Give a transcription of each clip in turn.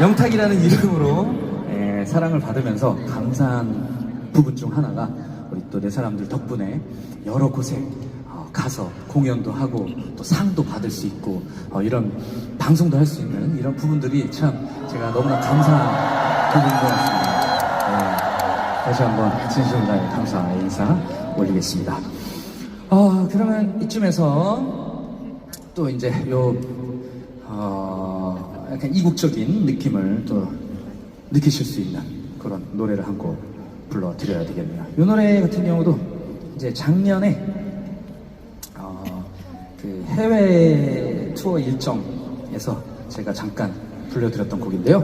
영탁이라는 이름으로 예, 사랑을 받으면서 감사한 부분 중 하나가 우리 또네 사람들 덕분에 여러 곳에 어, 가서 공연도 하고 또 상도 받을 수 있고 어, 이런 방송도 할 수 있는 이런 부분들이 참 제가 너무나 감사한 부분인 것 같습니다. 예, 다시 한번 다해 감사의 인사 올리겠습니다. 어, 그러면 이쯤에서 또 이제 요, 어, 약간 이국적인 느낌을 또 느끼실 수 있는 그런 노래를 한 곡 불러드려야 되겠네요. 이 노래 같은 경우도 이제 작년에, 어, 그 해외 투어 일정에서 제가 잠깐 불러드렸던 곡인데요.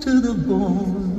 to the bone.